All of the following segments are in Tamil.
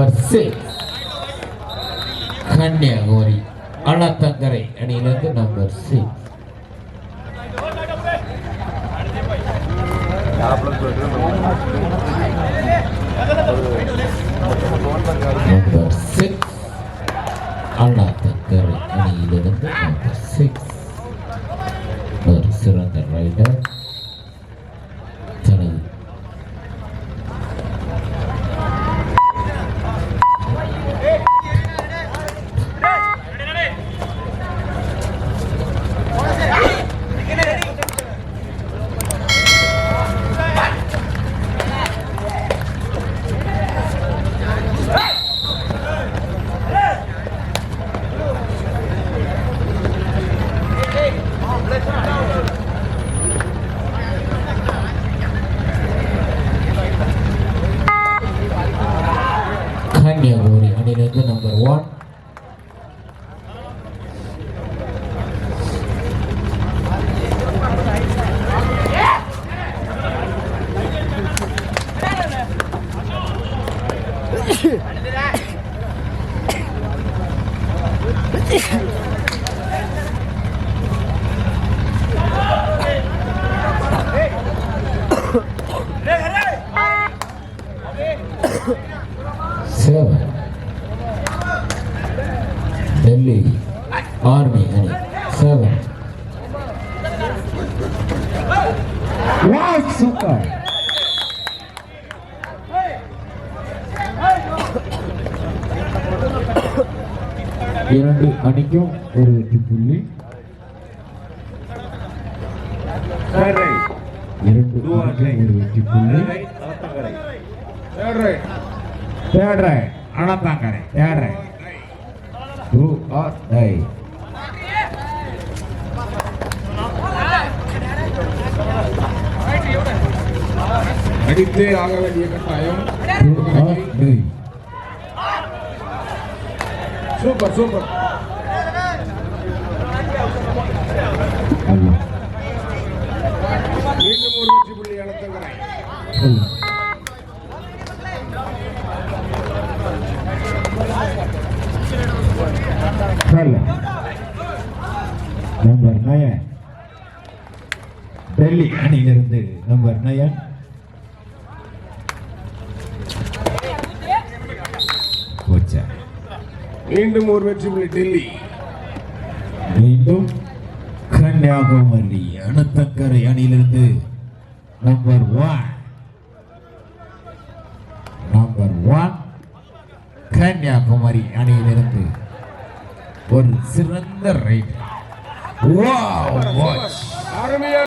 நம்பர் சிக்ஸ் கன்னியாகுமரி அண்ணாத்தங்கரை அணியிலிருந்து நம்பர் சிக்ஸ் நம்பர் சிக்ஸ் அண்ணாத்தங்கரை அணியிலிருந்து நம்பர் சிக்ஸ் ஒரு சிறந்த ரைடர் தனது கன்னியாகுமரி அணியிலிருந்து number one seven Delhi army அணி செவன் வாவ் சூப்பர் இரண்டு அணிக்கும் ஒரு வெற்றி புள்ளி. இரண்டு அணிக்கும் ஒரு வெற்றி புள்ளி. தேர்ட் அனத்தாங்கரை தேர்ட் டூ ஆர் டை அடித்தே ஆக வேண்டிய கட்டாயம். Super super. மீண்டும் ஒரு வெற்றி புள்ளி அல்ல நம்பர் நயன். டெல்லி அணியிலிருந்து நம்பர் நயன். மீண்டும் ஒரு வெற்றி புள்ளி டெல்லி. மீண்டும் கன்னியாகுமரி அணுத்தக்கரை அணியிலிருந்து number one number one Kanyakumari அணியிலிருந்து ஒரு சிறந்த ரைட் அருமையா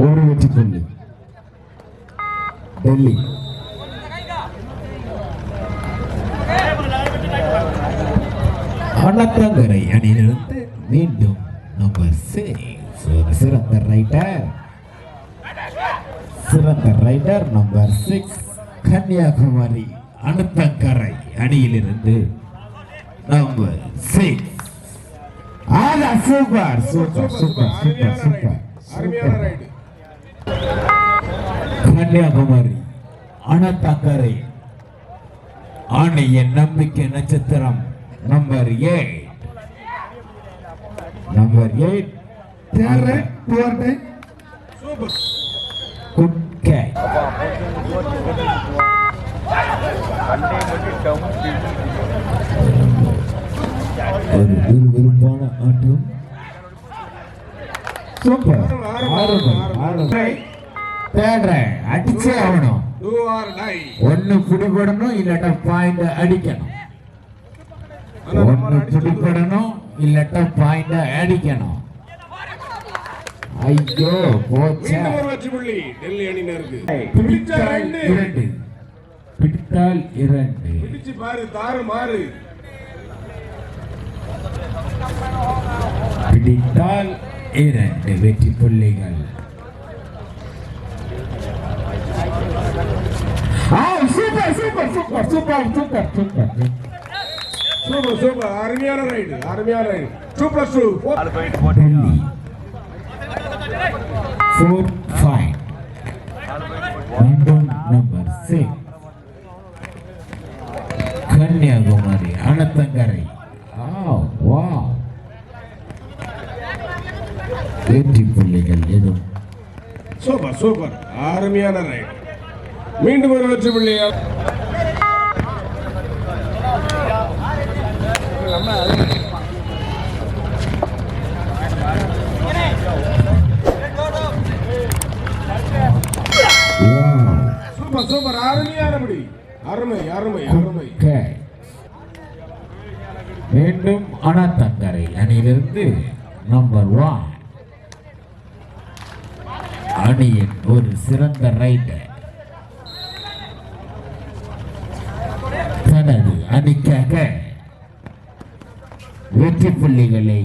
ஒரு வெற்றி புள்ளி டெல்லி அனத்தங்கரை அணியிலிருந்து மீண்டும் நம்பர் சிக்ஸ் ஒரு சிறந்த ரைட்டர் சிறந்த ரைட்டர் நம்பர் சிக்ஸ் கன்னியாகுமரி அனுத்தங்கரை அணியிலிருந்து நம்பர் சிக்ஸ் ஆனா super super super super super அருமையான சூப்பர் ரைடு கன்னியாகுமரி அனத்தக்கரை ஆணைய நம்பிக்கை நட்சத்திரம் number eight number eight super good catch ஒரு விறுவிறுப்பான ஆட்டம். சூப்பர். ஆறுமை ஆறுமை தேடுற அடிச்சே ஆகணும். ஒன்னு பிடிபடணும் இல்லாட்ட பாயிண்ட் அடிக்கணும். ஒன்னு பிடிபடணும் இல்லாட்ட பாயிண்ட் அடிக்கணும். ஐயோ போச்சா. டெல்லி அணியினருக்கு பிடிச்ச பிடித்தால் ரெண்டு. இரண்டு. பிடித்தால் இரண்டு. பிடிச்சு பாரு தாறு மாறு. பிடித்தால் இரண்டு வெற்றி புள்ளிகள் ஆ, super super super super super super super super அருமையான ரைடு அருமையான raid two plus two Delhi four five மீண்டும் நம்பர் சிக்ஸ் கன்னியாகுமரி அனத்தங்கரை வா வெற்றி புள்ளிகள் எதுவும் சூப்பர் சூப்பர் அருமையான ரைடு மீண்டும் ஒரு வெற்றி புள்ளியா சூப்பர் சூப்பர். அருமையானபடி அருமை அருமை அருமை. மீண்டும் அனத்தங்கரை அணியிலிருந்து நம்பர் ஒன் அணியின் ஒரு சிறந்த ரைடர் அணிக்காக வெற்றி புள்ளிகளை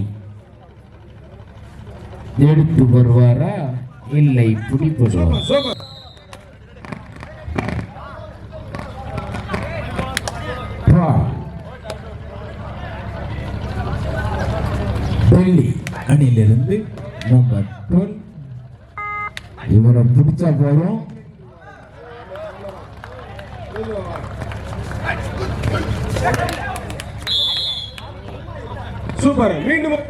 எடுத்து வருவாரா? இல்லை பிடிப்படுவாரா. டெல்லி அணியிலிருந்து நம்பர் டுவெல். இவரை பிடிச்சா போதும். சூப்பர் மீண்டும் ஒரு-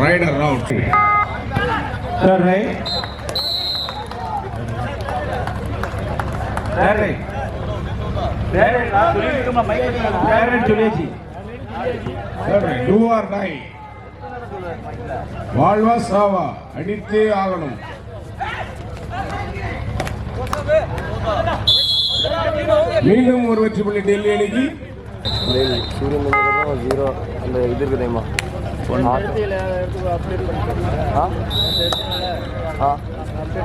raider right. Third right. Third right. நான் சொல்லிட்டு இருக்கேன், mic ல சொல்லு. Third right சொல்லியாச்சு. டூ ஆர் டை வாழ்வா சாவா அடித்தே ஆகணும் மீண்டும் ஒரு வெற்றி புள்ளி டெல்லி அணிக்கு சூரியன் வந்ததுக்கப்புறம் ஜீரோ அந்த இது இருக்கு தெரியுமா? ஆ? ஆ.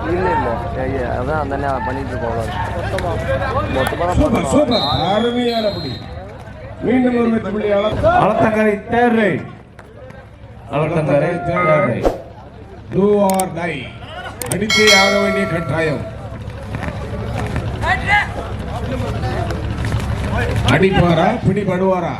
இல்லை இல்லை. ஐயா, அதான் அந்த பண்ணிட்டு இருக்கோம் மொத்தமாக சூப்பர் சூப்பர். அருமையான புள்ளி. மீண்டும் ஒரு வெற்றி புள்ளி அள- அலத்தங்கரை third right. அலத்தங்கரை third right. Do or die அடித்தே ஆக வேண்டிய கட்டாயம். அடிப்பாரா? பிடிபடுவாரா?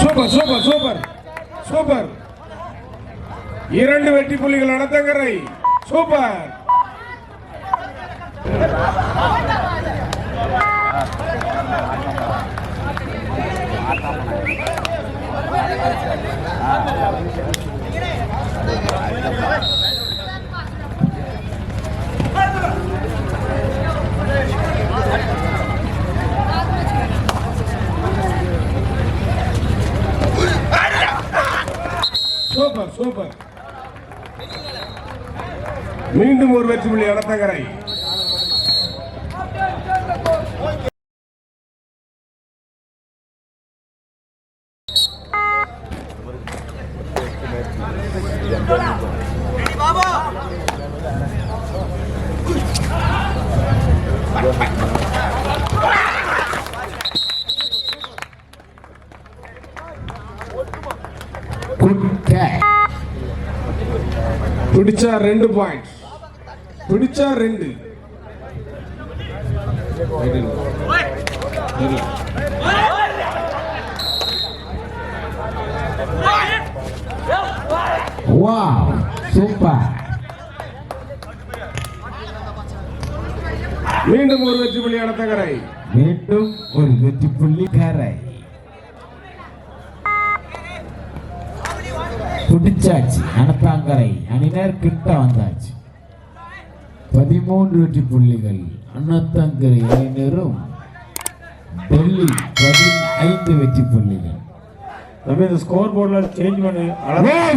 Super super super. சூப்பர். இரண்டு வெற்றி புள்ளிகள் நடத்தங்கரை. சூப்பர். Super super. மீண்டும் ஒரு வெற்றி புள்ளி நடத்தங்கரை குட் கேட்ச் பிடிச்சா ரெண்டு பாயிண்ட் பிடிச்சா ரெண்டு. வா சூப்பர் மீண்டும் ஒரு வெற்றி புள்ளி அனத்தகரை மீண்டும் ஒரு வெற்றி புள்ளி கரை பிடிச்சாச்சு அனத்தாங்கரை அணினர் கிட்ட வந்தாச்சு. பதிமூன்று வெற்றி புள்ளிகள் அனத்தாங்கரை அணினரும் டெல்லி பதினைந்து வெற்றி புள்ளிகள் தம்பி இந்த ஸ்கோர் போர்டில் சேஞ்ச் பண்ணு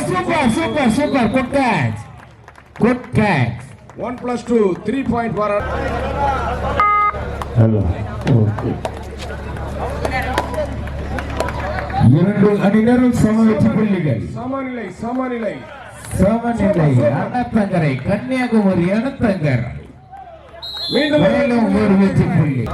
super super super good catch good catch one plus two three point for hello okay இரண்டு அணினரும் சம வெற்றி புள்ளிகள் சமநிலை சமநிலை. சமநிலை. அனத்தங்கரை கன்னியாகுமரி அனத்தங்கரை மீண்டும் ஒரு வெற்றி புள்ளி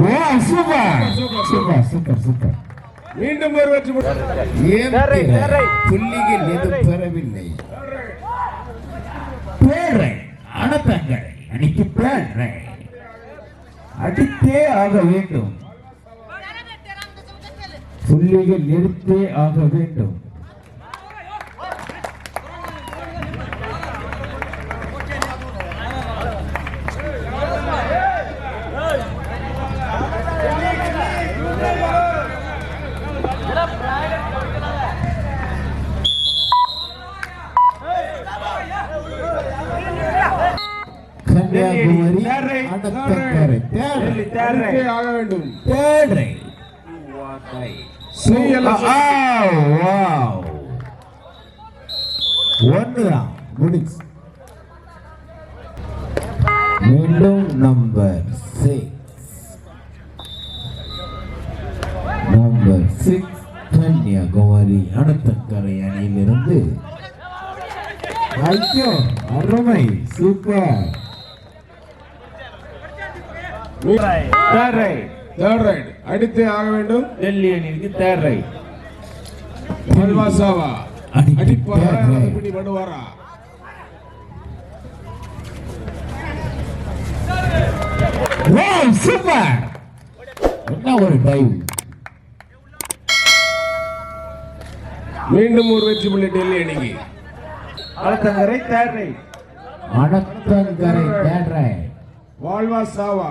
Wow, super super super super மீண்டும் ஒரு வெற்றி புள்ளி ஏன் பிற புள்ளிகள் எதுவும் பெறவில்லை? பேரை அனத்தங்கள் அன்னைக்கு பேரை அடித்தே ஆக வேண்டும். புள்ளிகள் எடுத்தே ஆக வேண்டும் கன்னியாகுமரி அனத்தங்கரை டெல்லி தேரை தேர்ரை அடித்தே ஆக வேண்டும் தேரை CLS ஒன்றுதான் முடிச்சு மீண்டும் number six number six Kanyakumari அனத்தக்கரை அணியிலிருந்து. ஐயோ அருமை. சூப்பர் தேர்ரை தேர்ட் ரைட் அடித்தே ஆக வேண்டும். டெல்லி அணிக்கு தேர்ரை அல்வாசாவா அடித்து அடிப்பாரா பிடி படுவாரா வாவ் சூப்பர் என்ன ஒரு டைவ் மீண்டும் ஒரு வெற்றி புள்ளி டெல்லி அணிக்கு. அலத்தங்கரை தேர்ரை அனத்தங்கரை தேடுற வாழ்வா சாவா.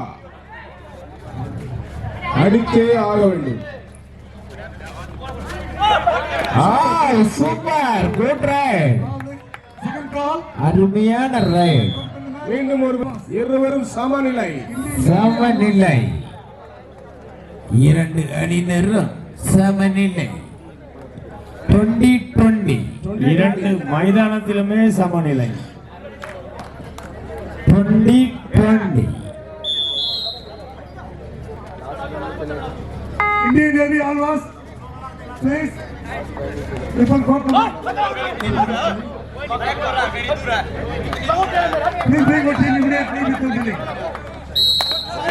அடித்தே ஆக வேண்டும். ஆ சூப்பர். குட் ரைட் அருமையான ரைட் மீண்டும் ஒரு இருவரும் சமநிலை. சமநிலை. இரண்டு அணியினரும் சமநிலை. டுவெண்டி டுவெண்டி இரண்டு மைதானத்திலுமே சமநிலை. Twenty twenty Navy Alvas, please. Triple court. Please bring your team immediately with the building.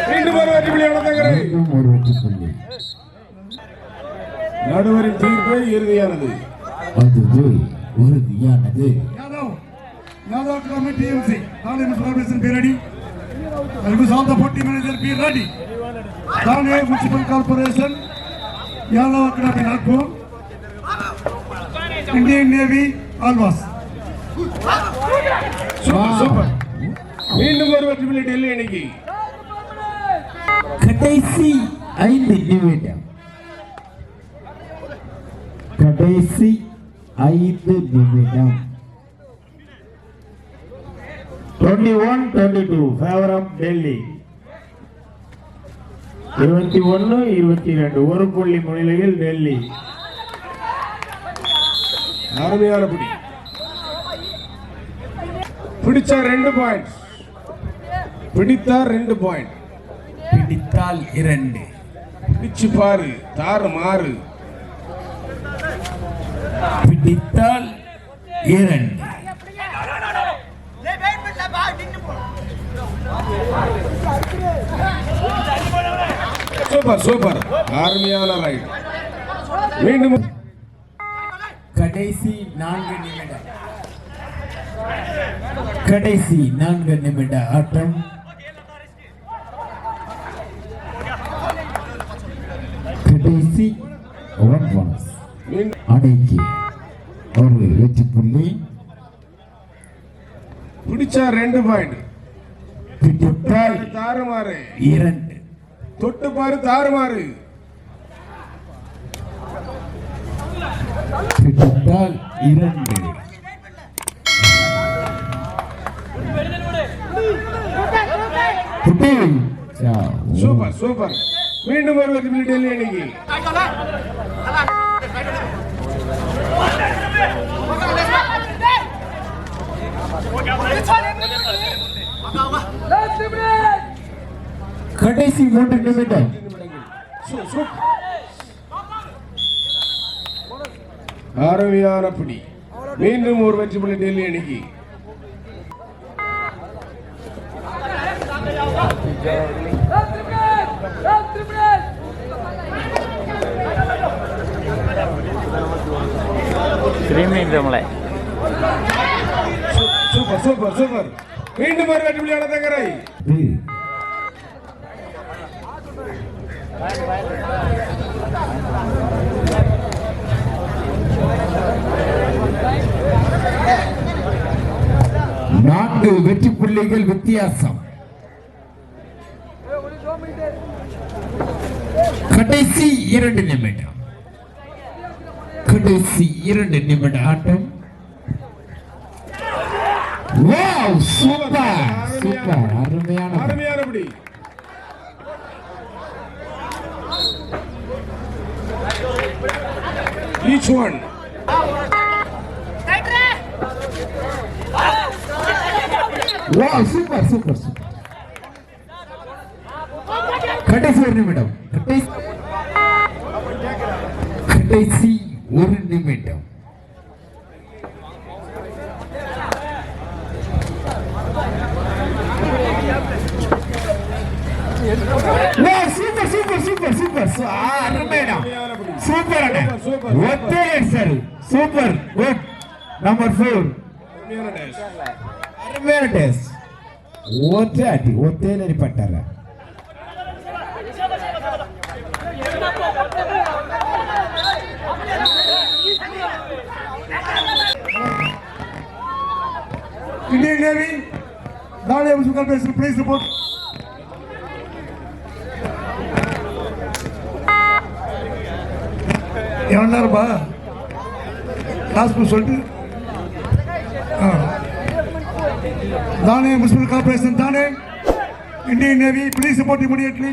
மீண்டும் ஒரு வெற்றி புள்ளி மீண்டும் ஒரு வெற்றி புள்ளி நடுவரின் தீர்ப்பு இறுதியானது அதுவே உறுதியானது Yadav, Yadav Economic TMC, all in collaboration be ready. Almost all the 40 managers be ready. Thane Municipal Corporation, Yadav Economic Nagpur, Indian Navy Alvas. Super super மீண்டும் ஒரு வெற்றி புள்ளி டெல்லி அணிக்கு கடைசி ஐந்து நிமிடம் கடைசி ஐந்து நிமிடம் twenty one twenty two favour of Delhi இருபத்தி ஒன்று இருபத்தி ரெண்டு ஒரு புள்ளி முன்னிலையில் டெல்லி. அருமையான பிடி பிடிச்சா ரெண்டு பாயிண்ட் பிடித்தா ரெண்டு பாயிண்ட் பிடித்தால் இரண்டு. பிடிச்சு பாரு தாறு மாறு. பிடித்தால் இரண்டு. Super super. அருமையான ரைட் மீண்டும் கடைசி நான்கு நிமிடம் கடைசி நான்கு நிமிட ஆட்டம். கடைசி ஒன் பாஸ் மீண்டும் அடைக்கு ஒரு வெற்றி புள்ளி. பிடிச்சா ரெண்டு பாயிண்ட் தாறுமாறு. இரண்டு தொட்டு பாரு தாறுமாறு இரண்டு. Super super. மீண்டும் ஒரு வெற்றி புள்ளி டெல்லி அணிக்கு கடைசி மூன்று நிமிடம். அருமையான பிடி மீண்டும் ஒரு வெற்றி புள்ளி டெல்லி அணிக்கு. சூப்பர் சூப்பர் சூப்பர் மீண்டும் ஒரு வெற்றி புள்ளியான தங்கரை இது நான்கு வெற்றி புள்ளிகள் வித்தியாசம். கடைசி இரண்டு நிமிடம். கடைசி இரண்டு நிமிட ஆட்டம். வாவ் சூப்பர் சூப்பர் அருமையான அருமையான Each one. Wow, super, super, super. ಕಟ್ಟಿಸಿ ಮೇಡಮ್ ಕಟ್ಟಿಸಿ ಕಟ್ಟಿಸಿ ಒಂದು ನಿಮಿಷ ஒத்தே XL super good number four அருமையான டேஸ்ட் ஒற்றை அடி ஒத்தே நெறிப்பட்டால Indian Navy, now able to come place report. பண்ணாருப்பா. லாஸ்ட் சொல்லிட்டு தானே முஸ்லிம் கார்பரேஷன் தானே. Indian navy please support immediately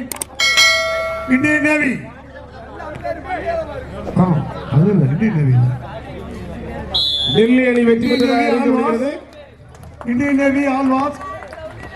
Indian navy. ஆ அது இல்லை இந்தியன் நேவி டெல்லி அணி வெற்றி பெற்றதாக இந்தியன் நேவி ஆல் வாஸ்.